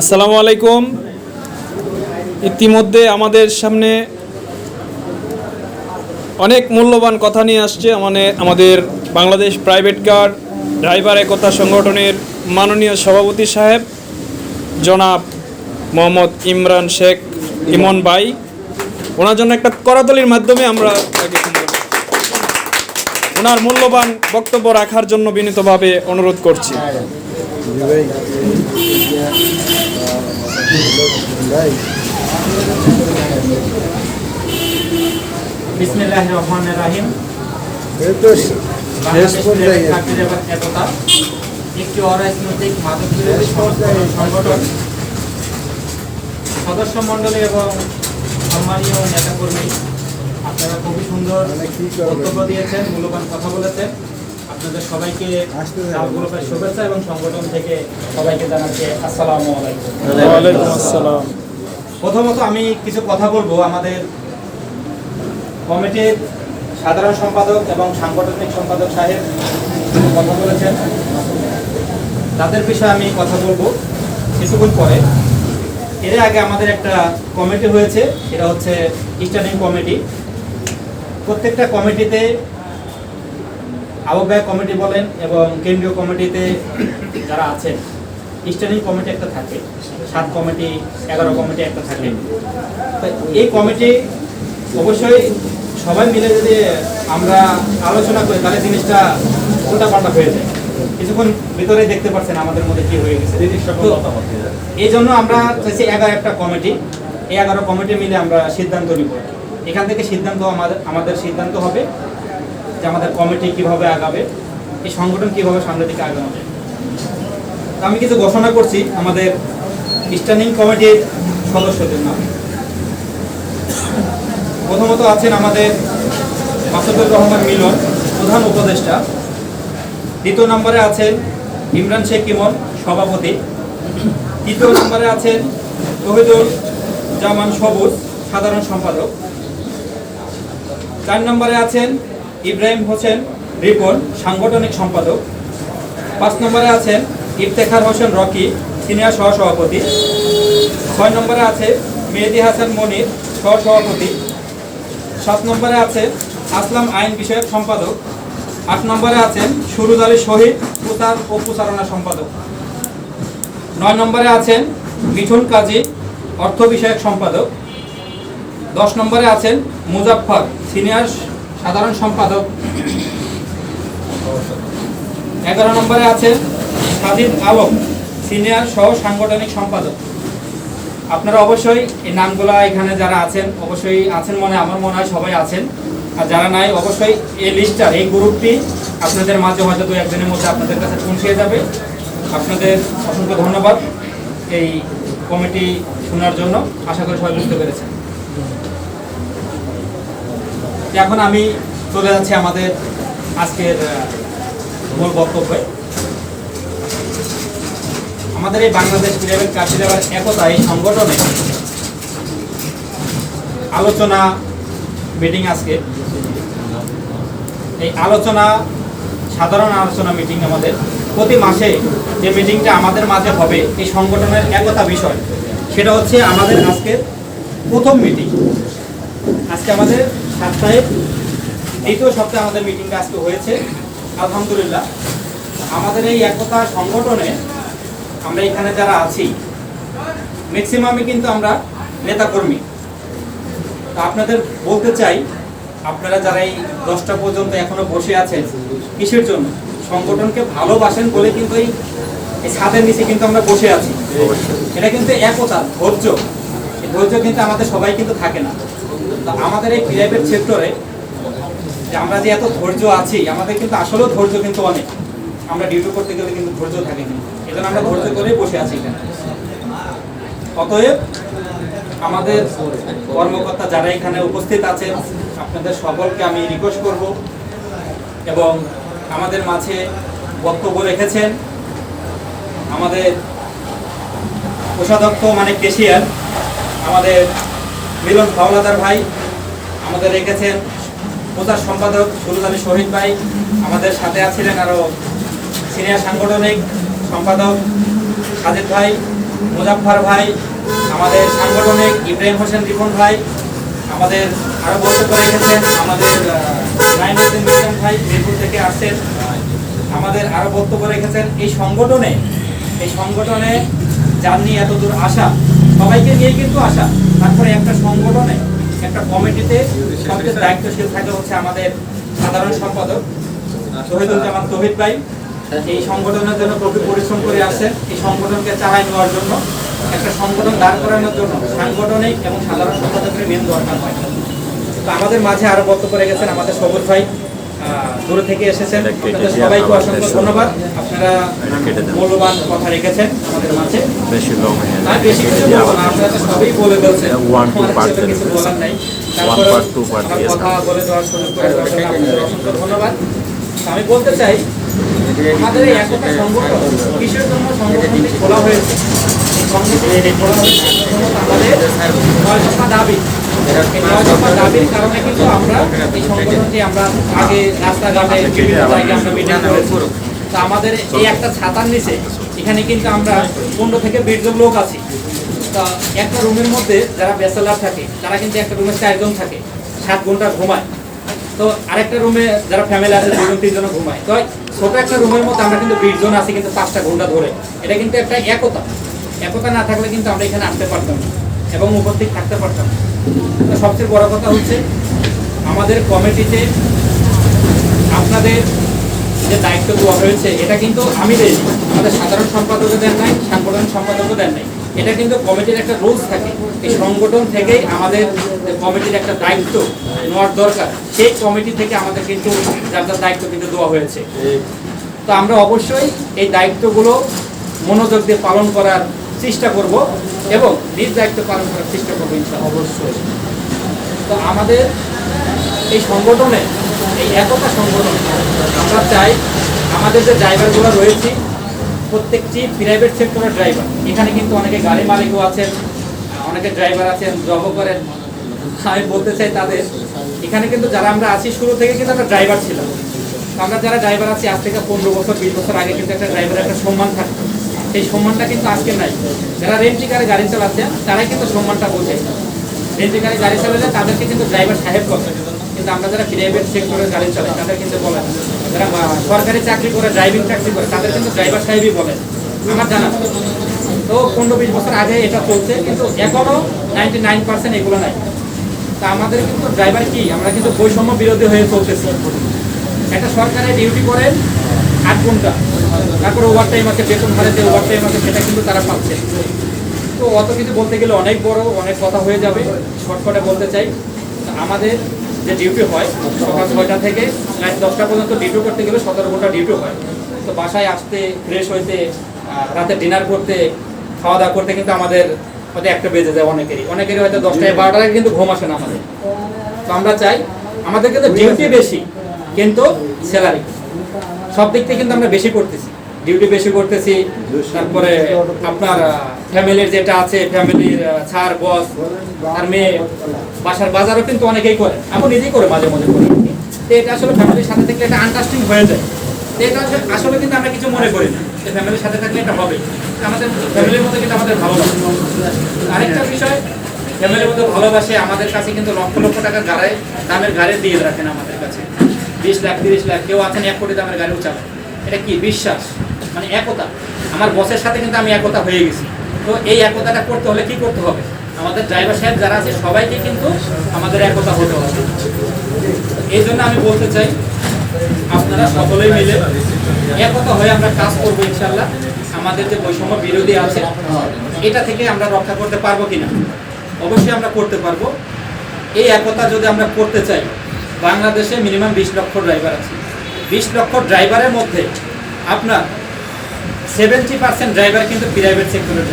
আসসালামু আলাইকুম। ইতিমধ্যে আমাদের সামনে অনেক মূল্যবান কথা নিয়ে আসছে। মানে আমাদের বাংলাদেশ প্রাইভেট কার ড্রাইভার একতা সংগঠনের মাননীয় সভাপতি সাহেব, জনাব মোহাম্মদ ইমরান শেখ ইমন ভাই। ওনার জন্য একটা করাতলির মাধ্যমে আমরা ওনার মূল্যবান বক্তব্য রাখার জন্য বিনীতভাবে অনুরোধ করছি। সদস্য মণ্ডলী এবং সম্মানীয় নেতাকর্মী আপনারা খুবই সুন্দর বক্তব্য দিয়েছেন মূল্যবান কথা বলেছেন। আপনাদের সবাইকে দেবেন। শুভেচ্ছা এবং সংগঠন থেকে সবাইকে জানাচ্ছি আসসালামু আলাইকুম। আসসালাম। প্রথমত আমি কিছু কথা বলব। আমাদের কমিটির সাধারণ সম্পাদক এবং সাংগঠনিক সম্পাদক সাহেব কথা বলেছেন। তাদের বিষয়ে আমি কথা বলব কিছুক্ষণ পরে। এর আগে আমাদের একটা কমিটি হয়েছে এটা হচ্ছে স্ট্যান্ডিং কমিটি। প্রত্যেকটা কমিটিতে আহ্বায়ক কমিটি বলেন এবং কেন্দ্রীয় কমিটিতে যারা আছেন স্ট্যান্ডিং কমিটি একটা থাকে সাত কমিটি এগারো কমিটি একটা থাকে। এই কমিটি অবশ্যই সবাই মিলে যদি আমরা আলোচনা করি তাহলে জিনিসটা উল্টাপাল্টা হয়ে যায়। কিছুক্ষণ ভিতরে দেখতে পাচ্ছেন আমাদের মধ্যে কি হয়ে গেছে। এই জন্য আমরা চাইছি এগারো একটা কমিটি এই এগারো কমিটি মিলে আমরা সিদ্ধান্ত নিব। এখান থেকে সিদ্ধান্ত আমাদের আমাদের সিদ্ধান্ত হবে। যে আমাদের কমিটি কীভাবে আগাবে, এই সংগঠন কীভাবে সামনের দিকে আগানো যায়। আমি কিছু ঘোষণা করছি আমাদের স্ট্যান্ডিং কমিটির সদস্যদের নাম। প্রথমত আছেন আমাদের মাসুদুর রহমান মিলন, প্রধান উপদেষ্টা। দ্বিতীয় নম্বরে আছেন ইমরান শেখ ইমন, সভাপতি। তৃতীয় নম্বরে আছেন তহিদুল জামান সবুজ, সাধারণ সম্পাদক। চার নম্বরে আছেন ইব্রাহিম হোসেন রিপন, সাংগঠনিক সম্পাদক। পাঁচ নম্বরে আছেন ইফতেখার হোসেন রকি, সিনিয়র সহসভাপতি। ছয় নম্বরে আছে মেহেদি হাসান মনির, সহসভাপতি। সাত নম্বরে আছে আসলাম আইন বিষয়ক সম্পাদক। আট নম্বরে আছেন সুরুদ আলী শহীদ, প্রচার ও প্রচারণা সম্পাদক। নয় নম্বরে আছেন মিঠুন কাজী, অর্থ বিষয়ক সম্পাদক। দশ নম্বরে আছেন মুজাফফর, সিনিয়র সাধারণ সম্পাদক। এগারো নম্বরে আছেন সাজিদ আলম, সিনিয়র সহ সাংগঠনিক সম্পাদক। আপনারা অবশ্যই এই নামগুলা এখানে যারা আছেন, অবশ্যই আছেন মনে, আমার মনে হয় সবাই আছেন। আর যারা নাই, অবশ্যই এই লিস্টটা এই গ্রুপটি আপনাদের মাঝে হয়তো দু একদিনের মধ্যে আপনাদের কাছে পৌঁছে যাবে। আপনাদের অসংখ্য ধন্যবাদ এই কমিটি শোনার জন্য। আশা করি বুঝতে পেরেছেন। এখন আমি চলে যাচ্ছি আমাদের আজকের মূল বক্তব্যে। আমাদের এই বাংলাদেশ ক্রীড়াবিদ দেওয়ার একতা এই সংগঠনে আলোচনা মিটিং আজকে। এই আলোচনা, সাধারণ আলোচনা মিটিং আমাদের। প্রতি মাসে যে মিটিংটা আমাদের মাঝে হবে, এই সংগঠনের একতা বিষয়, সেটা হচ্ছে আমাদের আজকের প্রথম মিটিং। আজকে আমাদের সাপ্তাহিক দ্বিতীয় সপ্তাহে আমাদের মিটিংটা আজকে হয়েছে। আলহামদুলিল্লাহ। আমাদের এই একতা সংগঠনে আমরা এখানে যারা আছি ম্যাক্সিমামই কিন্তু আমরা নেতাকর্মী। তো আপনাদের বলতে চাই আপনারা যারা এই দশটা পর্যন্ত এখনও বসে আছেন কিসের জন্য? সংগঠনকে ভালোবাসেন বলে কিন্তু এই ছাদের নিচে কিন্তু আমরা বসে আছি। এটা কিন্তু একতা ধৈর্য। ধৈর্য কিন্তু আমাদের সবাই কিন্তু থাকে না। আমাদের এই প্রাইভেট সেক্টরে আমরা যে এত ধৈর্য আছি, আমাদের কিন্তু আসলেও ধৈর্য কিন্তু অনেক। আমরা ডিউটি করতে গেলে কিন্তু ধৈর্য থাকে কিন্তু এই আমরা ধৈর্য করে বসে আছি এখানে। অতএব আমাদের কর্মকর্তা যারা এখানে উপস্থিত আছেন, আপনাদের সকলকে আমি রিকোয়েস্ট করব এবং আমাদের মাঝে বক্তব্য রেখেছেন আমাদের কোষাধ্যক্ষ মানে কেশিয়ার আমাদের মিলন হাওলাদার ভাই আমাদের রেখেছেন। প্রচার সম্পাদক আলী শহীদ ভাই আমাদের সাথে আছিলেন আরও সিনিয়র সাংগঠনিক সম্পাদক সাজিদ ভাই, মুজাফফর ভাই, আমাদের সাংগঠনিক ইব্রাহিম হোসেন রিপন ভাই, আমাদের আরও বক্তব্য রেখেছেন আমাদের নাইমুদ্দিন মিজান ভাই মিরপুর থেকে আসছেন। আমাদের আরও বক্তব্য রেখেছেন। এই সংগঠনে এই সংগঠনে যার নিয়ে এত দূর আসা সবাইকে নিয়ে কিন্তু আসা। তারপরে একটা সংগঠনে, একটা কমিটিতে সবচেয়ে দায়িত্বশীল থাকে হচ্ছে আমাদের সাধারণ সম্পাদক শহীদুল জামান তহিদ ভাই। এই সংগঠনের জন্য প্রচুর পরিশ্রম করে আসছেন। এই সংগঠনকে চালায় নেওয়ার জন্য, একটা সংগঠন দাঁড় করানোর জন্য সাংগঠনিক এবং সাধারণ সম্পাদকের মেন দরকার হয়। তো আমাদের মাঝে আরও বক্তব্য রেখেছেন আমাদের সবুজ ভাই। দূরে থেকে এসেছেন। সবাইকে অসংখ্য ধন্যবাদ। আপনারা মূল্যবান কথা রেখেছেন আমাদের মাঝে। বেশি লং আর বেশি কিছু আপনারা সবই বলে কিছু বলার নাই। কথা বলে দেওয়ার সুযোগ করে জন্য অসংখ্য ধন্যবাদ। আমি বলতে চাই আমাদের এই একতা সংগঠন কিসের জন্য সংগঠনটি খোলা হয়েছে? সংগঠনটি খোলা হয়েছে আমাদের দাবি। দাবির কারণে কিন্তু আমরা এই সংগঠনটি আমরা আগে রাস্তাঘাটে আমরা আমাদের এই একটা ছাতার নিচে এখানে কিন্তু আমরা পনেরো থেকে বিশ জন লোক আছি তা একটা রুমের মধ্যে যারা ব্যাচেলার থাকে তারা কিন্তু একটা রুমে চারজন থাকে সাত ঘণ্টা ঘুমায় তো আরেকটা রুমে যারা ফ্যামিলি আছে দুজন তিনজন ঘুমায় তো ছোট একটা রুমের মধ্যে আমরা কিন্তু বিশ জন আছি কিন্তু পাঁচটা ঘণ্টা ধরে এটা কিন্তু একটা একতা একতা না। থাকলে কিন্তু আমরা এখানে আসতে পারতাম এবং উপস্থিত থাকতে পারতাম সবচেয়ে বড় কথা হচ্ছে, আমাদের কমিটিতে আপনাদের যে দায়িত্ব দেওয়া হয়েছে এটা কিন্তু আমি দেই আমাদের সাধারণ সম্পাদকও দেন নাই, সাংগঠনিক সম্পাদকও দেন নাই। এটা কিন্তু কমিটির একটা রুলস থাকে। এই সংগঠন থেকেই আমাদের কমিটির একটা দায়িত্ব নেওয়ার দরকার, সেই কমিটি থেকে আমাদের কিন্তু যার যার দায়িত্ব কিন্তু দেওয়া হয়েছে। তো আমরা অবশ্যই এই দায়িত্বগুলো মনোযোগ দিয়ে পালন করার চেষ্টা করব এবং নিজ দায়িত্ব পালন করার চেষ্টা করব অবশ্যই। তো আমাদের এই সংগঠনে এই একতা সংগঠন আমরা চাই আমাদের যে ড্রাইভারগুলো রয়েছে প্রত্যেকটি প্রাইভেট সেক্টরের ড্রাইভার এখানে কিন্তু অনেকে গাড়ি মালিকও আছেন অনেকে ড্রাইভার আছেন জবও করেন। আমি বলতে চাই তাদের এখানে কিন্তু যারা আমরা আছি শুরু থেকে কিন্তু আমরা ড্রাইভার ছিলাম। আমরা যারা ড্রাইভার আছি আজ থেকে পনেরো বছর বিশ বছর আগে কিন্তু একটা ড্রাইভারের একটা সম্মান থাকতো। সেই সম্মানটা কিন্তু আজকে নাই। যারা রেন্টি কারে গাড়ি চালাচ্ছেন, তারাই কিন্তু সম্মানটা বোঝে। রেন্টি গাড়ি চালালে তাদেরকে কিন্তু ড্রাইভার সাহেব করে কিন্তু আমরা যারা প্রাইভেট সেক্টরে গাড়ি চালাই, তাদের কিন্তু বলে যারা সরকারি চাকরি করে ড্রাইভিং চাকরি করে, তাদের কিন্তু ড্রাইভার সাহেবই বলে। আমার জানা তো পনেরো বিশ বছর আগে এটা চলছে, কিন্তু এখনও নাইনটি নাইন পার্সেন্ট এগুলো নাই। তা আমাদের কিন্তু ড্রাইভার কি? আমরা কিন্তু বৈষম্য বিরোধী হয়ে চলতেছি। একটা সরকারি ডিউটি করেন আট ঘণ্টা। তারপরে ওভার টাইম আছে বেতন ভাড়ে যে ওভার টাইম আছে সেটা কিন্তু তারা পাচ্ছে। তো অত কিছু বলতে গেলে অনেক বড় অনেক কথা হয়ে যাবে। শর্টকাটে বলতে চাই আমাদের যে ডিউটি হয় সকাল ছয়টা থেকে রাত দশটা পর্যন্ত ডিউটি করতে গেলে সতেরো ঘণ্টা ডিউটি হয়। তো বাসায় আসতে ফ্রেশ হইতে রাতে ডিনার করতে খাওয়া দাওয়া করতে কিন্তু আমাদের হয়তো একটা বেজে যায় অনেকেরই। অনেকেরই হয়তো দশটায় বারোটায় কিন্তু ঘুম আসে না আমাদের। তো আমরা চাই আমাদের কিন্তু ডিউটি বেশি কিন্তু স্যালারি সব দিক থেকে কিন্তু আমরা বেশি করতেছি। ডিউটি বেশি করতেছি, তারপরে আপনার ফ্যামিলির যেটা আছে ফ্যামিলির ছাড় বস আর মেয়ে, বাসার বাজারও কিন্তু অনেকেই করে। আমি নিজেই করে মাঝে মাঝে করে। তো এটা আসলে ফ্যামিলির সাথে থাকলে এটা আন্ডারস্ট্যান্ডিং হয়ে যায়। তো এটা আসলে- কিন্তু আমরা কিছু মনে করি না। ফ্যামিলির সাথে থাকলে এটা হবে। আমাদের ফ্যামিলির মধ্যে কিন্তু আমাদের ভালো লাগে আরেকটা বিষয় ফ্যামিলির মধ্যে ভালোবাসে আমাদের কাছে কিন্তু লক্ষ লক্ষ টাকা গাড়ি দামের গাড়ি দিয়ে রাখেন আমাদের কাছে। বিশ লাখ, তিরিশ লাখ, কেউ আছেন, এক কোটি দামের গাড়িও চালায় এটা কি বিশ্বাস? মানে একতা। আমার বসের সাথে কিন্তু আমি একতা হয়ে গেছি। তো এই একতাটা করতে হলে কি করতে হবে? আমাদের ড্রাইভার সাহেব যারা আছে, সবাইকে কিন্তু আমাদের একতা হতে হবে। এই জন্য আমি বলতে চাই, আপনারা সকলেই মিলে একতা হয়ে আমরা কাজ করব ইনশাল্লাহ আমাদের যে বৈষম্য বিরোধী আছে, এটা থেকে আমরা রক্ষা করতে পারব কিনা? অবশ্যই আমরা করতে পারব। এই একতা যদি আমরা করতে চাই বাংলাদেশে মিনিমাম বিশ লক্ষ ড্রাইভার আছে। বিশ লক্ষ ড্রাইভারের মধ্যে আপনার সেভেন্টি পার্সেন্ট ড্রাইভার কিন্তু প্রাইভেট সেক্টরের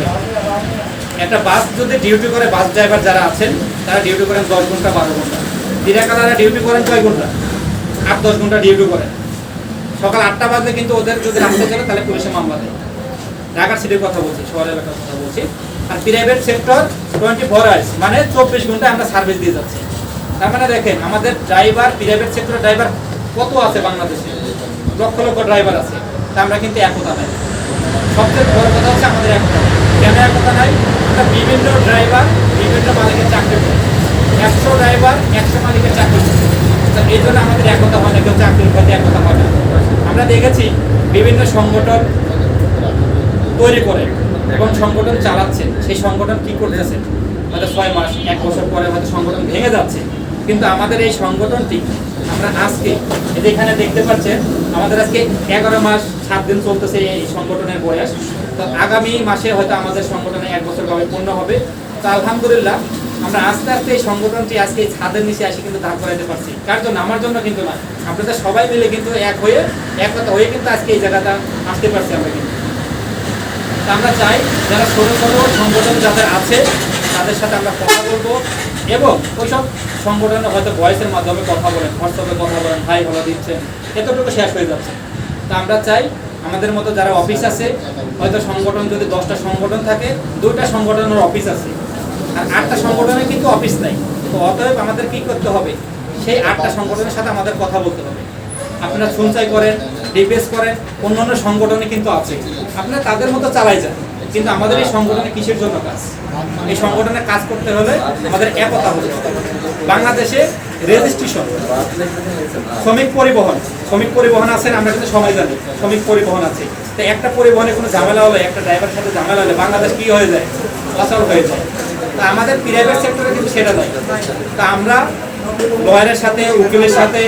একটা বাস যদি ডিউটি করে বাস ড্রাইভার যারা আছেন, তারা ডিউটি করেন দশ ঘণ্টা, বারো ঘণ্টা। দিনাকালারা ডিউটি করেন কয় ঘণ্টা? আট, দশ ঘণ্টা ডিউটি করেন। সকাল আটটা বাজলে কিন্তু ওদের যদি রাস্তায় চলে, তাহলে পুলিশে মামলা দেয়। ঢাকার সিটির কথা বলছি শহর এলাকার কথা বলছি। আর private sector twenty four hours মানে চব্বিশ ঘণ্টা আমরা সার্ভিস দিয়ে যাচ্ছি। তার মানে দেখেন, আমাদের ড্রাইভার প্রাইভেট সেক্টরের ড্রাইভার কত আছে বাংলাদেশে? লক্ষ লক্ষ ড্রাইভার আছে। তা আমরা কিন্তু একতা নাই। সবচেয়ে বড় কথা হচ্ছে আমাদের একতা। কেন একতা নাই? আমরা বিভিন্ন ড্রাইভার বিভিন্ন মালিকের চাকরি করি। একশো ড্রাইভার একশো মালিকের চাকরি করে। তো এই জন্য আমাদের একতা হয় না, কেউ চাকরির প্রতি একতা হয় না। আমরা দেখেছি বিভিন্ন সংগঠন তৈরি করে এবং সংগঠন চালাচ্ছে। সেই সংগঠন কি করতেছে? হয়তো ছয় মাস, এক বছর পরে হয়তো সংগঠন ভেঙে যাচ্ছে। কিন্তু আমাদের এই সংগঠনটি, আমরা আজকে এখানে দেখতে পাচ্ছেন, আমাদের আজকে এগারো মাস, সাত দিন চলতেছে এই সংগঠনের বয়স। তো আগামী মাসে হয়তো আমাদের সংগঠনে এক বছর ভাবে পূর্ণ হবে। তো আলহামদুলিল্লাহ, আমরা আস্তে আস্তে এই সংগঠনটি আজকে ছাদের নিচে এসে কিন্তু দাঁড় করাইতে পারছি। কার জন্য? আমার জন্য কিন্তু না। আপনাদের সবাই মিলে কিন্তু এক হয়ে এক কথা হয়ে কিন্তু আজকে এই জায়গাটা আসতে পারছি আমরা কিন্তু। আমরা চাই যারা ছোট ছোট সংগঠন যাদের আছে তাদের সাথে আমরা কথা বলব। এবং ওইসব সংগঠনে হয়তো ভয়েসের মাধ্যমে কথা বলেন হোয়াটসঅ্যাপে কথা বলেন ভাই ভালো দিচ্ছেন, এতটুকু শেষ হয়ে যাচ্ছে। তা আমরা চাই আমাদের মতো যারা অফিস আছে, হয়তো সংগঠন যদি দশটা সংগঠন থাকে, দুইটা সংগঠনের অফিস আছে। আর আটটা সংগঠনে কিন্তু অফিস নাই। তো অতএব আমাদের কি করতে হবে? সেই আটটা সংগঠনের সাথে আমাদের কথা বলতে হবে। আপনারা সুনসাই করেন ডিপিএস করেন, অন্যান্য সংগঠনে কিন্তু আছে। আপনারা তাদের মতো চালাই যান। কিন্তু আমাদের এই সংগঠনে কিসের জন্য কাজ? এই সংগঠনে কাজ করতে হলে আমাদের একতা হতে বাংলাদেশে রেজিস্ট্রেশন, শ্রমিক পরিবহন শ্রমিক পরিবহন আছেন আমরা কিন্তু সময় জানি, শ্রমিক পরিবহন আছে। তো একটা পরিবহনে কোনো ঝামেলা হলে, একটা ড্রাইভারের সাথে ঝামেলা হলে বাংলাদেশ কি হয়ে যায়? অচল হয়ে যায়। তা আমাদের প্রাইভেট সেক্টরে কিন্তু সেটা নয় তা আমরা লয়ারের সাথে, উকিলের সাথে,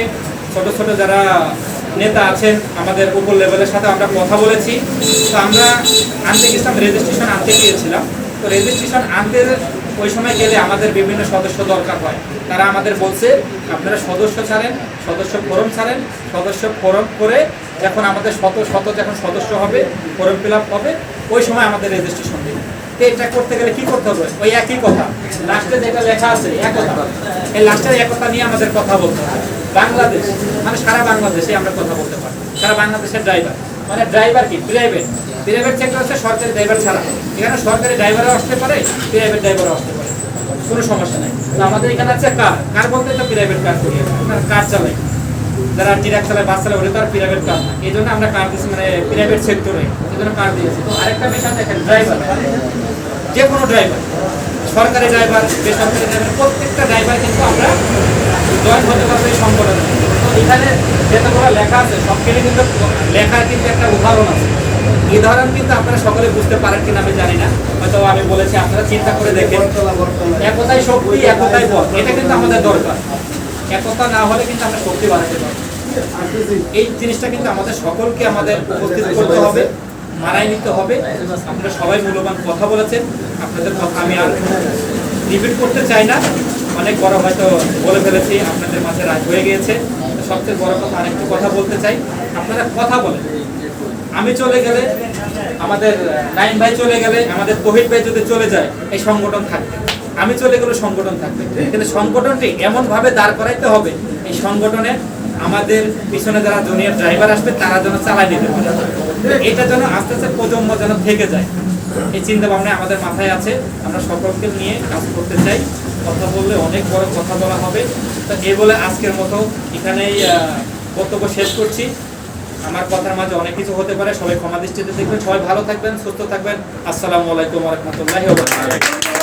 ছোট ছোট যারা নেতা আছেন আমাদের উপর লেভেলের সাথে আমরা কথা বলেছি। তো আমরা আনতে গেছিলাম রেজিস্ট্রেশন আনতে গিয়েছিলাম। তো রেজিস্ট্রেশন আনতে ওই সময় গেলে আমাদের বিভিন্ন সদস্য দরকার হয়। তারা আমাদের বলছে, আপনারা সদস্য ছাড়েন, সদস্য ফোরাম ছাড়েন, সদস্য ফোরাম করে যখন আমাদের শত শত যখন সদস্য হবে, ফোরাম ফিল হবে, ওই সময় আমাদের রেজিস্ট্রেশন দিন। তো এটা করতে গেলে কি করতে হবে? ওই একই কথা। লাস্টে যেটা লেখা আছে এই লাস্টের নিয়ে আমাদের কথা বলতে হবে। বাংলাদেশ মানে সারা বাংলাদেশে আমরা কথা বলতে পারি সারা বাংলাদেশের ড্রাইভার মানে ড্রাইভার কি? প্রাইভেট প্রাইভেট সেক্টর হচ্ছে সরকারি ড্রাইভার ছাড়া। এখানে সরকারি ড্রাইভারও আসতে পারে প্রাইভেট ড্রাইভারও আসতে পারে। কোনো সমস্যা নেই। আমাদের এখানে আছে কার কার বলতে তো প্রাইভেট কার করি কার চালাই। যারা ট্রাক চালায়, বাস চালায় ওটা তো আর প্রাইভেট কার না। এই জন্য আমরা কার দিচ্ছি মানে প্রাইভেট সেক্টরে এই জন্য কার দিয়েছি। তো আরেকটা বিষয় দেখেন ড্রাইভার যে কোনো ড্রাইভার সরকারি ড্রাইভার বেসরকারি ড্রাইভার প্রত্যেকটা ড্রাইভার কিন্তু আমরা জয়েন হতে পারব এই সংগঠনে। তো এখানে যেগুলো লেখা আছে সব কিছু কিন্তু লেখার কিন্তু একটা উদাহরণ আছে। এই উদাহরণ কিন্তু আপনারা সকলে বুঝতে পারেন কিনা আমি জানি না। হয়তো আমি বলেছি, আপনারা চিন্তা করে দেখেন। একতাই শক্তি, একতাই বল এটা কিন্তু আমাদের দরকার। একতা না হলে কিন্তু আমরা শক্তি বাড়াতে পারব এই জিনিসটা কিন্তু আমাদের সকলকে আমাদের উপস্থিত করতে হবে নিতে হবে। আপনারা সবাই মূল্যবান কথা বলেছেন। আপনাদের কথা আমি আর রিপিট করতে চাই না। অনেক বড় হয়তো বলে ফেলেছি, আপনাদের মাঝে রাগ হয়ে গিয়েছে। সবচেয়ে বড় কথা আরেকটু কথা বলতে চাই। আপনারা কথা বলেন। আমি চলে গেলে, আমাদের নাইম ভাই চলে গেলে, আমাদের তহিদ ভাই যদি চলে যায়, এই সংগঠন থাকবে। আমি চলে গেলে সংগঠন থাকবে। কিন্তু সংগঠনটি এমন ভাবে দাঁড় করাইতে হবে, এই সংগঠনে আমাদের পিছনে যারা জুনিয়র ড্রাইভার আসবে, তারা যেন চালাই নিতে পারে। এটা যেন আস্তে আস্তে প্রজন্ম যেন থেকে যায়। এই চিন্তা ভাবনা আমাদের মাথায় আছে। আমরা সকলকে নিয়ে কাজ করতে চাই। কথা বললে অনেক বড় কথা বলা হবে। তো এই বলে আজকের মতো এখানেই বক্তব্য শেষ করছি। আমার কথার মাঝে অনেক কিছু হতে পারে, সবাই ক্ষমা দৃষ্টিতে দেখবেন। সবাই ভালো থাকবেন, সুস্থ থাকবেন। আসসালামু আলাইকুম রহমতুল্লাহ